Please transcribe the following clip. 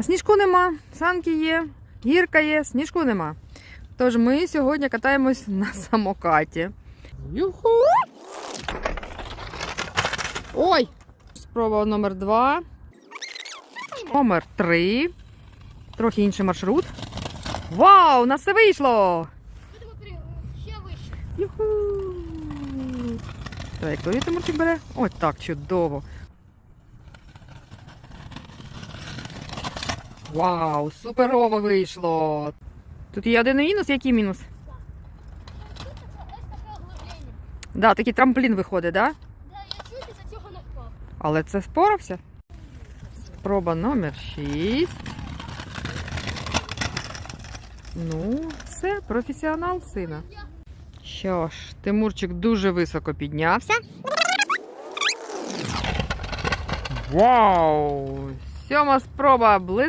А сніжку нема, санки є, гірка є, сніжку нема. Тож ми сьогодні катаємось на самокаті. Юху! Ой! Спроба номер два. Номер три. Трохи інший маршрут. Вау! У нас все вийшло! Ще вище. Юху! Траєкторію Тимурчик бере. Ось так чудово. Вау, суперово вийшло. Тут є один мінус, який мінус? Оглублення. Да, такий трамплін виходить, да? Да, я із цього не впав. Але це спорався. Спроба номер 6. Ну, все, професіонал сина. Що ж, Тимурчик дуже високо піднявся. Вау! Сьома спроба